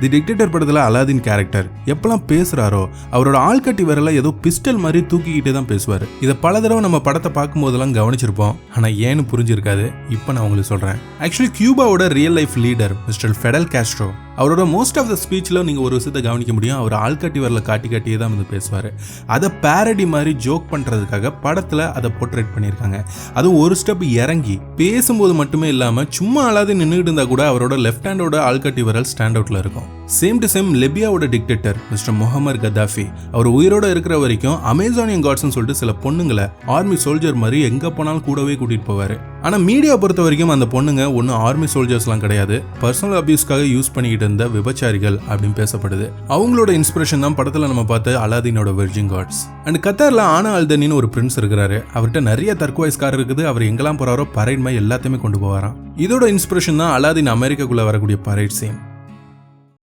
தி dictator படத்தில் Aladdin character எப்பெல்லாம் பேசுறாரோ அவரோட ஆள்கட்டி விரல ஏதோ பிஸ்டல் மாதிரி தூக்கிக்கிட்டே தான் பேசுவார். இதை பல தடவை நம்ம படத்தை பார்க்கும்போதெல்லாம் கவனிச்சிருப்போம். ஆனா ஏன்னு புரிஞ்சிருக்காது. இப்போ நான் உங்களுக்கு சொல்றேன். Actually கியூபாவோட real life leader mister Fidel Castro அவரோட மோஸ்ட் ஆஃப் த ஸ்பீச்சில் நீங்கள் ஒரு விஷயத்தை கவனிக்க முடியும். அவர் ஆள்கட்டி வரல காட்டி காட்டியே தான் வந்து பேசுவார். அதை பேரடி மாதிரி ஜோக் பண்ணுறதுக்காக படத்தில் அதை போர்ட்ரேட் பண்ணியிருக்காங்க. அதுவும் ஒரு ஸ்டெப் இறங்கி பேசும்போது மட்டுமே இல்லாமல் சும்மா அழாது நின்றுட்டு இருந்தால் கூட அவரோட லெஃப்ட் ஹேண்டோட ஆல்கட்டி விரல் ஸ்டாண்ட் அவுட்டில் இருக்கும். சேம் டு சேம் லெபியாவோட டிக்டேட்டர் மிஸ்டர் முகமது கதாஃபி. அவர் உயிரோட இருக்கிற வரைக்கும் அமேசானியன் காட்ஸ்னு சொல்லிட்டு சில பொண்ணுங்களை ஆர்மி சோல்ஜர் மாதிரி எங்கே போனாலும் கூடவே கூட்டிகிட்டு போவார். ஆனால் மீடியா பொறுத்த வரைக்கும் அந்த பொண்ணுங்க ஒன்றும் ஆர்மி சோல்ஜர்ஸ்லாம் கிடையாது. பர்சனல் அபியூஸ்க்காக யூஸ் பண்ணிக்கிட்டு இருந்த விபச்சாரிகள் அப்படின்னு பேசப்படுது. அவங்களோட இன்ஸ்பிரேஷன் தான் படத்தில் நம்ம பார்த்த அலாதீனோட வெர்ஜின் காட்ஸ் அண்ட் கத்தாரில் ஆனா அல்தனின்னு ஒரு பிரின்ஸ் இருக்கிறாரு. அவர்கிட்ட நிறைய தர்க்குவாய்ஸ் கார் இருக்குது. அவர் எங்கெல்லாம் போறாரோ பரைட் மாதிரி எல்லாத்தையுமே கொண்டு போவாராம். இதோட இன்ஸ்பிரேஷன் தான் அலாதீன் அமெரிக்காக்குள்ளே வரக்கூடிய பரைட் சீன்